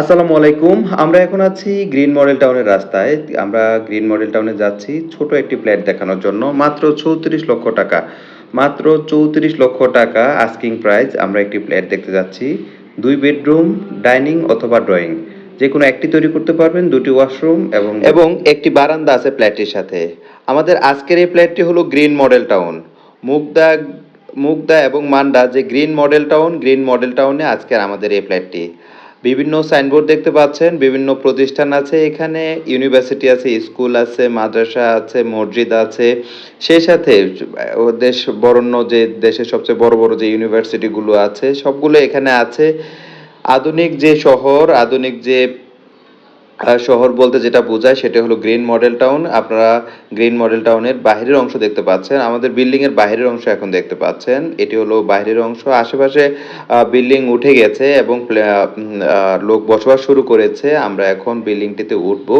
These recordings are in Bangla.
আসসালামু আলাইকুম। আমরা এখন আছি গ্রিন মডেল টাউনের রাস্তায়। আমরা গ্রিন মডেল টাউনে যাচ্ছি ছোট একটি ফ্ল্যাট দেখানোর জন্য। মাত্র চৌত্রিশ লক্ষ টাকা। মাত্র চৌত্রিশ লক্ষ টাকা আস্কিং প্রাইস আমরা একটি ফ্ল্যাট দেখতে যাচ্ছি। দুই বেডরুম, ডাইনিং অথবা ড্রয়িং। যে কোনো একটি তৈরি করতে পারবেন, দুটি ওয়াশরুম এবং এবং একটি বারান্দা আছে ফ্ল্যাটটির সাথে। আমাদের আজকের এই ফ্ল্যাটটি হলো green model town. Mugda Mugda এবং মান্ডা যে green model town, green model টাউনে আজকের আমাদের এই ফ্ল্যাটটি। বিভিন্ন সাইনবোর্ড দেখতে পাচ্ছেন, বিভিন্ন প্রতিষ্ঠান আছে এখানে, ইউনিভার্সিটি আছে, স্কুল আছে, মাদ্রাসা আছে, মসজিদ আছে। সেই সাথে দেশ বরণ্য যে দেশের সবচেয়ে বড় বড় যে ইউনিভার্সিটিগুলো আছে, সবগুলো এখানে আছে। আধুনিক যে শহর, আধুনিক যে শহর বলতে যেটা বোঝায় সেটা হলো গ্রিন মডেল টাউন। আপনারা গ্রিন মডেল টাউনের বাহিরের অংশ দেখতে পাচ্ছেন। আমাদের বিল্ডিং এর বাহিরের অংশ এখন দেখতে পাচ্ছেন। এটি হলো বাহিরের অংশ। আশেপাশে বিল্ডিং উঠে গেছে এবং লোক বসবাস শুরু করেছে। আমরা এখন বিল্ডিংটিতে উঠব।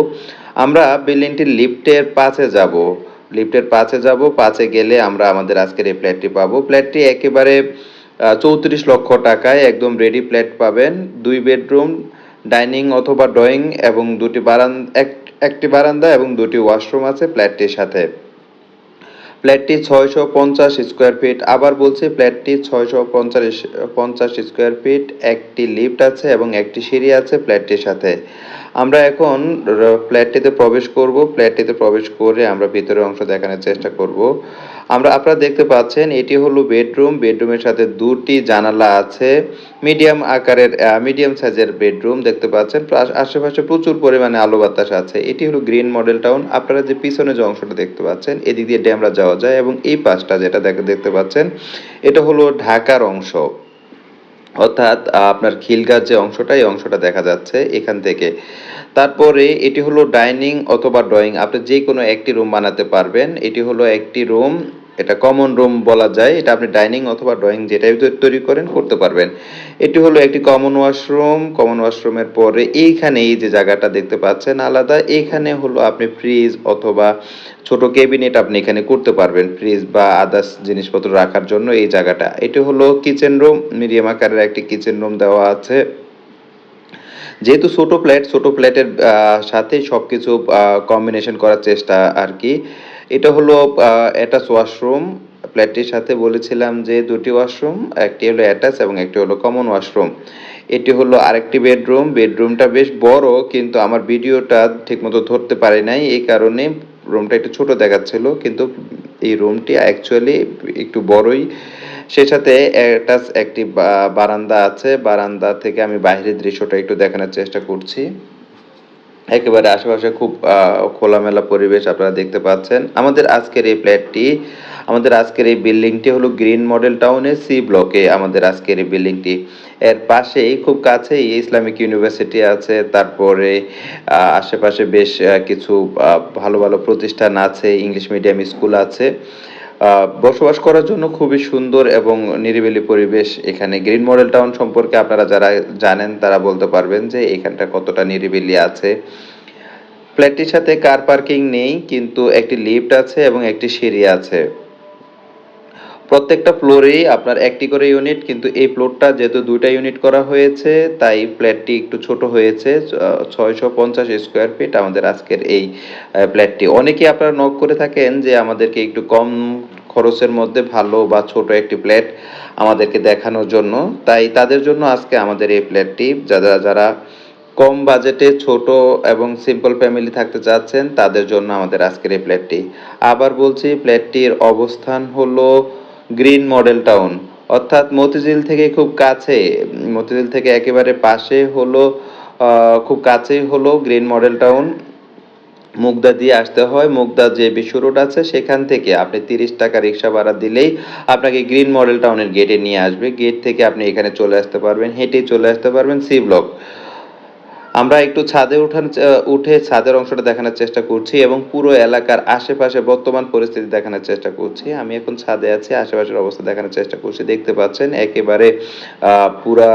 আমরা বিল্ডিংটির লিফটের পাশে যাব। লিফটের পাশে যাব। পাশে গেলে আমরা আমাদের আজকের এই ফ্ল্যাটটি পাবো। ফ্ল্যাটটি একেবারে চৌত্রিশ লক্ষ টাকায় একদম রেডি ফ্ল্যাট পাবেন। দুই বেডরুম ডাইনিং অথবা ড্রয়িং এবং দুটি বারান্দা একটি বারান্দা এবং দুটি ওয়াশরুম আছে ফ্ল্যাটটির সাথে। ফ্ল্যাটটি ছয়শো পঞ্চাশ স্কোয়ার ফিট। আবার বলছি ফ্ল্যাটটি ছয়শো পঞ্চাশ পঞ্চাশ স্কোয়ার ফিট। একটি লিফট আছে এবং একটি সিঁড়ি আছে ফ্ল্যাটটির সাথে। আমরা এখন ফ্ল্যাটটিতে প্রবেশ করব। ফ্ল্যাটটিতে প্রবেশ করে আমরা ভিতরের অংশ দেখানোর চেষ্টা করব। আমরা আপনারা দেখতে পাচ্ছেন, এটি হলো বেডরুম। বেডরুমের সাথে দুটি জানালা আছে। মিডিয়াম আকারের মিডিয়াম সাইজের বেডরুম দেখতে পাচ্ছেন। আশেপাশে প্রচুর পরিমাণে আলো বাতাস আছে। এটি হলো গ্রিন মডেল টাউন। আপনারা যে পিছনে যে অংশটা দেখতে পাচ্ছেন, এদিক দিয়ে ড্যামরা যাওয়া যায় এবং এই পাশটা যেটা দেখ- দেখতে পাচ্ছেন, এটা হলো ঢাকার অংশ। অর্থাৎ আপনার খিলগাছ যে অংশটা, এই অংশটা দেখা যাচ্ছে এখান থেকে। তারপরে এটি হলো ডাইনিং অথবা ড্রয়িং। আপনি যে কোনো একটি রুম বানাতে পারবেন। এটি হলো একটি রুম। এটা কমন রুম বলা যায়, এটা আপনি ডাইনিং অথবা ড্রয়িং যেটাই তৈরি করেন করতে পারবেন। এটি হলো একটি কমন ওয়াশরুম কমন ওয়াশরুমের পরে এইখানে এই যে জায়গাটা দেখতে পাচ্ছেন আলাদা, এইখানে হলো আপনি ফ্রিজ অথবা ছোট ক্যাবিনেট আপনি এখানে করতে পারবেন ফ্রিজ বা আদার্স জিনিসপত্র রাখার জন্য এই জায়গাটা। এটি হলো কিচেন রুম মিডিয়াম আকারের একটি কিচেন রুম দেওয়া আছে। যেহেতু ছোট প্লেট ছোট প্লেটের সাথে সব কিছু কম্বিনেশন করার চেষ্টা আর কি। এটা হলো অ্যাটাচ ওয়াশরুম প্লেটটির সাথে বলেছিলাম যে দুটি ওয়াশরুম একটি হলো অ্যাটাচ এবং একটি হলো কমন ওয়াশরুম এটি হলো আরেকটি বেডরুম বেডরুমটা বেশ বড়, কিন্তু আমার ভিডিওটা ঠিকমতো ধরতে পারি নাই। এই কারণে রুমটা একটু ছোট দেখাচ্ছিল, কিন্তু এই রুমটি অ্যাকচুয়ালি একটু বড়ই। সেই সাথে অ্যাটাচ একটি বারান্দা আছে। বারান্দা থেকে আমি বাইরের দৃশ্যটা একটু দেখানোর চেষ্টা করছি। একেবারে আশেপাশে খুব খোলামেলা পরিবেশ আপনারা দেখতে পাচ্ছেন। আমাদের আজকের এই ফ্ল্যাটটি, আমাদের আজকের এই বিল্ডিংটি হলো গ্রিন মডেল টাউনের সি ব্লকে আমাদের আজকের এই বিল্ডিংটি। এর পাশেই, খুব কাছেই ইসলামিক ইউনিভার্সিটি আছে, তারপরে আশেপাশে বেশ কিছু ভালো ভালো প্রতিষ্ঠান আছে, ইংলিশ মিডিয়াম স্কুল আছে। বসবাস করার জন্য খুবই সুন্দর এবং নিরিবিলি পরিবেশ এখানে গ্রিন মডেল টাউন সম্পর্কে আপনারা যারা জানেন তারা বলতে পারবেন যে এখানটা কতটা নিরিবিলি আছে। ফ্ল্যাটটির সাথে কার পার্কিং নেই, কিন্তু একটি লিফট আছে এবং একটি সিঁড়ি আছে। প্রত্যেকটা ফ্লোরেই আপনার একটি করে ইউনিট কিন্তু এই ফ্লোরটা যেহেতু দুইটা ইউনিট করা হয়েছে, তাই ফ্ল্যাটটি একটু ছোট হয়েছে ছয়শো পঞ্চাশ স্কোয়ার ফিট আমাদের আজকের এই ফ্ল্যাটটি। অনেকেই আপনারা নক করে থাকেন যে আমাদেরকে একটু কম খরচের মধ্যে ভালো বা ছোট একটি ফ্ল্যাট আমাদেরকে দেখানোর জন্য। তাই তাদের জন্য আজকে আমাদের এই ফ্ল্যাটটি যারা যারা কম বাজেটে ছোট এবং সিম্পল ফ্যামিলি থাকতে চাচ্ছেন, তাদের জন্য আমাদের আজকের এই ফ্ল্যাটটি আবার বলছি ফ্ল্যাটটির অবস্থান হলো গ্রিন মডেল টাউন। অর্থাৎ মতিঝিল থেকে খুব কাছে, মতিঝিল থেকে একেবারে পাশে হলো খুব কাছেই হলো গ্রিন মডেল টাউন। মুগদা দিয়ে আসতে হয়। মুগদা যে বিশ্ব রোড আছে, সেখান থেকে আপনি তিরিশ টাকা রিক্সা ভাড়া দিলেই আপনাকে গ্রিন মডেল টাউনের গেটে নিয়ে আসবে। গেট থেকে আপনি এখানে চলে আসতে পারবেন, হেঁটে চলে আসতে পারবেন সি ব্লক আমরা একটু ছাদে উঠান, উঠে ছাদের অংশটা দেখানোর চেষ্টা করছি এবং পুরো এলাকার আশেপাশে বর্তমান পরিস্থিতি দেখানোর চেষ্টা করছি। আমি এখন ছাদে আছি, আশেপাশের অবস্থা দেখানোর চেষ্টা করছি। দেখতে পাচ্ছেন, একেবারে পুরা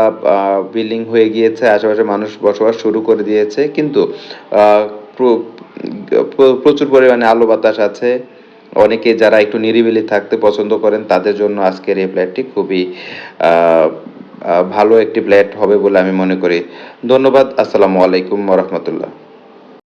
বিল্ডিং হয়ে গিয়েছে। আশেপাশে মানুষ বসবাস শুরু করে দিয়েছে। কিন্তু প্রচুর পরিমাণে আলো বাতাস আছে। অনেকে যারা একটু নিরিবিলি থাকতে পছন্দ করেন, তাদের জন্য আজকের এই ফ্ল্যাটটি খুবই ভালো একটি ফ্ল্যাট হবে বলে আমি মনে করি। ধন্যবাদ, আসসালামু আলাইকুম রহমতুল্লাহ।